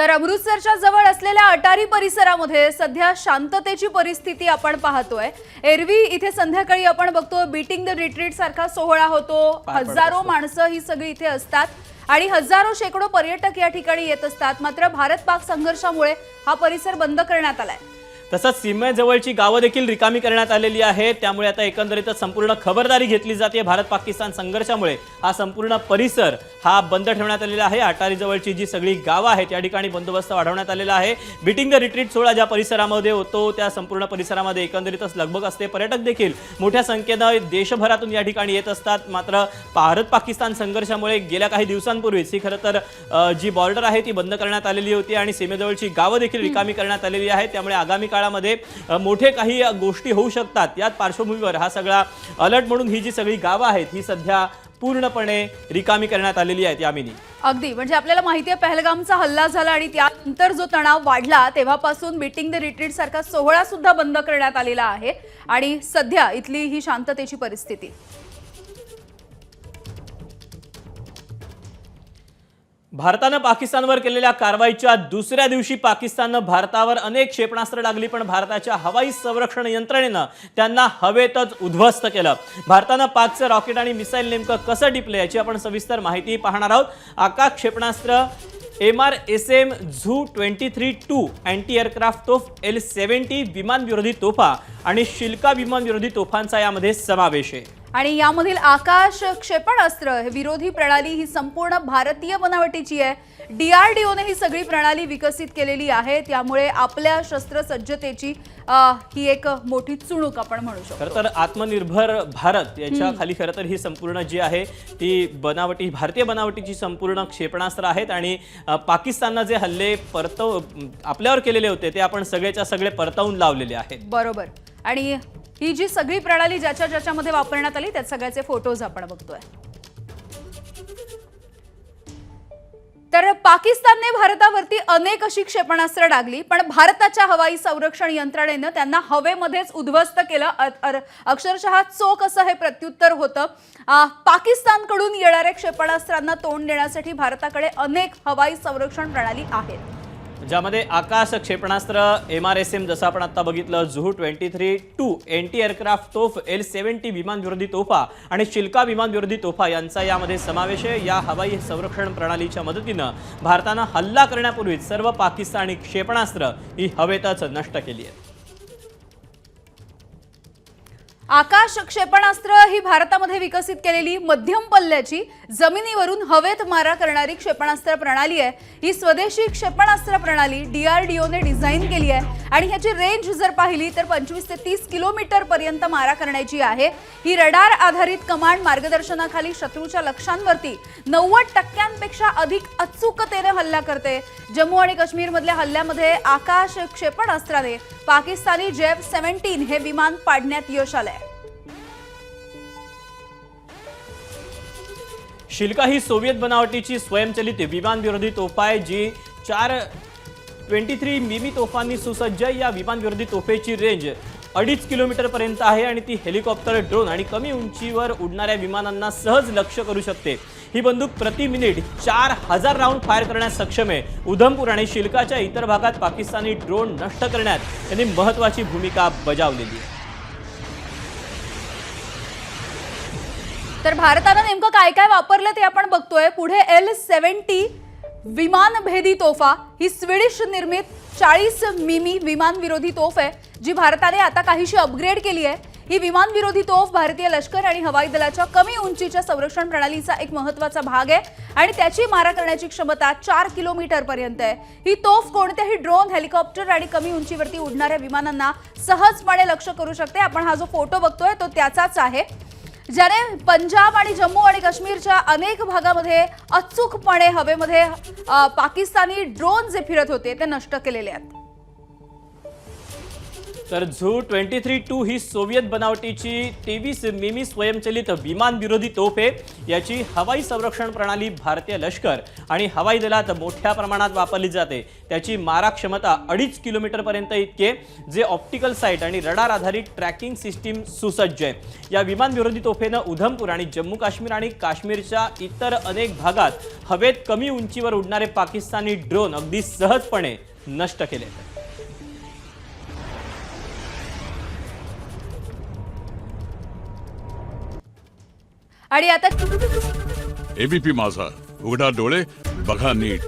तर अमृतसरच्या जवळ असलेल्या अटारी परिसरामध्ये सध्या शांततेची परिस्थिती आपण पाहतोय. एरवी इथे संध्याकाळी आपण बघतो बीटिंग द रिट्रीट सारखा सोहळा होतो. हजारो. माणसं ही सगळी इथे असतात आणि हजारो शेकडो पर्यटक या ठिकाणी येत असतात. मात्र भारत पाक संघर्षामुळे हा परिसर बंद करण्यात आलाय. तसंच सीमेजवळची गावं देखील रिकामी करण्यात आलेली आहे त्यामुळे आता एकंदरीतच संपूर्ण खबरदारी घेतली जाते भारत पाकिस्तान संघर्षामुळे. हा संपूर्ण परिसर हा बंद ठेवण्यात आलेला आहे. अटारीजवळची जी सगळी गावं आहेत या ठिकाणी बंदोबस्त वाढवण्यात आलेला आहे. बिटिंग द रिट्रीट सोहळा ज्या परिसरामध्ये होतो त्या संपूर्ण परिसरामध्ये एकंदरीतच लगबग असते. पर्यटक देखील मोठ्या संख्येनं देशभरातून या ठिकाणी येत असतात. मात्र भारत पाकिस्तान संघर्षामुळे गेल्या काही दिवसांपूर्वीच ही खरं तर जी बॉर्डर आहे ती बंद करण्यात आलेली होती आणि सीमेजवळची गावं देखील रिकामी करण्यात आलेली आहे त्यामुळे आगामी काळ काळामध्ये मोठे काही गोष्टी होऊ शकतात. याच पार्श्वभूमीवर हा सगळा अलर्ट म्हणून ही जी सगळी गावं आहेत ही सध्या पूर्णपणे रिकामी करण्यात आलेली आहेत यामिनी. अगदी. म्हणजे आपल्याला माहिती आहे पहलगामचा हल्ला झाला आणि त्यानंतर जो तणाव वाढला तेव्हापासून मीटिंग द रिट्रीट सारखा सोहळा सुद्धा बंद करण्यात आलेला आहे. आणि सध्या इथली ही शांततेची परिस्थिती. भारतानं पाकिस्तानवर केलेल्या कारवाईच्या दुसऱ्या दिवशी पाकिस्ताननं भारतावर अनेक क्षेपणास्त्र लागली पण भारताच्या हवाई संरक्षण यंत्रणेनं त्यांना हवेतच उद्ध्वस्त केलं. भारतानं पाकचं रॉकेट आणि मिसाईल नेमकं कसं टिपलं याची आपण सविस्तर माहिती पाहणार आहोत. आकाश क्षेपणास्त्र M R S M ZU twenty three two anti aircraft तोफ एल सेव्हन्टी विमान विरोधी तोफा आणि शिल्का विमानविरोधी तोफांचा यामध्ये समावेश आहे. आणि यामधील आकाश क्षेपणास्त्र हे विरोधी प्रणाली ही संपूर्ण भारतीय बनावटीची आहे. डीआरडीओने ही सगळी प्रणाली विकसित केलेली आहे. त्यामुळे आपल्या शस्त्रसज्जतेची ही एक मोठी चुणूक आपण म्हणू शकतो. खरं तर आत्मनिर्भर भारत याच्या खाली खरं तर ही संपूर्ण जी आहे ती बनावटी भारतीय बनावटीची संपूर्ण क्षेपणास्त्र आहेत. आणि अ, पाकिस्ताननं जे हल्ले परतव आपल्यावर केलेले होते ते आपण सगळेच्या सगळे परतवून लावलेले आहेत. बरोबर. आणि ही जी सगळी प्रणाली ज्याच्या ज्याच्यामध्ये वापरण्यात आली त्या सगळ्याचे फोटोज आपण बघतोय. तर पाकिस्तानने भारतावरती अनेक अशी क्षेपणास्त्र डागली पण भारताच्या हवाई संरक्षण यंत्रणेनं त्यांना हवेमध्येच उद्ध्वस्त केलं. अर- अक्षरशः चोख असं हे प्रत्युत्तर होतं. पाकिस्तानकडून येणाऱ्या क्षेपणास्त्रांना तोंड देण्यासाठी भारताकडे अनेक हवाई संरक्षण प्रणाली आहेत. ज्यामध्ये आकाश क्षेपणास्त्र एम आर एस एम जसं आपण आता बघितलं ZU twenty three two anti aircraft तोफ एल सेव्हन्टी विमान विरोधी तोफा आणि शिल्का विमान विरोधी तोफा यांचा यामध्ये समावेश आहे. या हवाई संरक्षण प्रणालीच्या मदतीनं भारतानं हल्ला करण्यापूर्वीच सर्व पाकिस्तानी क्षेपणास्त्र ही हवेतच नष्ट केली आहेत. आकाश क्षेपणास्त्र ही भारतामध्ये विकसित केलेली मध्यम पल्ल्याची जमिनीवरून हवेत मारा करणारी क्षेपणास्त्र प्रणाली आहे. ही स्वदेशी क्षेपणास्त्र प्रणाली डीआरडीओने डिझाईन केली आहे. आणि ह्याची रेंज जर पाहिली तर पंचवीस ते तीस किलोमीटर पर्यंत मारा करण्याची आहे. ही रडार आधारित कमांड मार्गदर्शनाखाली शत्रूच्या लक्ष्यांवरती नव्वद टक्क्यांपेक्षा अधिक अचूकतेने हल्ला करते. जम्मू आणि काश्मीरमधल्या हल्ल्यामध्ये आकाश क्षेपणास्त्राने पाकिस्तानी जेफ सेव्हन्टीन हे विमान पाडण्यात यश आलंय. शिल्का ही सोव्हिएत बनावटीची स्वयंचलित विमान विरोधी तोफा आहे जी चार ट्वेंटी थ्री मिमी तोफांनी सुसज्ज या विमान विरोधी तोफेची रेंज अडीच किलोमीटरपर्यंत आहे आणि ती हेलिकॉप्टर ड्रोन आणि कमी उंचीवर उडणाऱ्या विमानांना सहज लक्ष करू शकते. ही बंदूक प्रति मिनिट चार हजार राऊंड फायर करण्यास सक्षम आहे. उधमपूर आणि शिल्काच्या इतर भागात पाकिस्तानी ड्रोन नष्ट करण्यात त्यांनी महत्वाची भूमिका बजावलेली आहे. तर भारतानं नेमकं काय काय वापरलं ते आपण बघतोय. पुढे एल सेव्हन्टी विमानभेदी तोफा. ही स्वीडिश निर्मित चाळीस मिमी विमान विरोधी तोफ आहे जी भारताने आता काहीशी अपग्रेड केली आहे. ही विमान विरोधी तोफ भारतीय लष्कर आणि हवाई दलाच्या कमी उंचीच्या संरक्षण प्रणालीचा एक महत्त्वाचा भाग आहे आणि त्याची मारा करण्याची क्षमता चार किलोमीटर पर्यंत आहे. ही तोफ कोणत्याही ड्रोन हेलिकॉप्टर आणि कमी उंचीवरती उडणाऱ्या विमानांना सहजपणे लक्ष करू शकते. आपण हा जो फोटो बघतोय तो त्याचाच आहे. ज्याने पंजाब आणि जम्मू आणि काश्मीरच्या अनेक भागामध्ये अचूकपणे हवेमध्ये पाकिस्तानी ड्रोन जे फिरत होते ते नष्ट केलेले आहेत. तर झू ट्वेंटी थ्री टू ही सोव्हिएत बनावटीची तेवीस मिमी स्वयंचलित विमान विरोधी तोफ आहे. याची हवाई संरक्षण प्रणाली भारतीय लष्कर आणि हवाई दलात मोठ्या प्रमाणात वापरली जाते. त्याची मारा क्षमता अडीच किलोमीटरपर्यंत इतके जे ऑप्टिकल साईट आणि रडार आधारित ट्रॅकिंग सिस्टीम सुसज्ज आहे. या विमान विरोधी तोफेनं उधमपूर आणि जम्मू काश्मीर आणि काश्मीरच्या इतर अनेक भागात हवेत कमी उंचीवर उडणारे पाकिस्तानी ड्रोन अगदी सहजपणे नष्ट केले आणि आता एबीपी माझा. उघडा डोळे बघा नीट.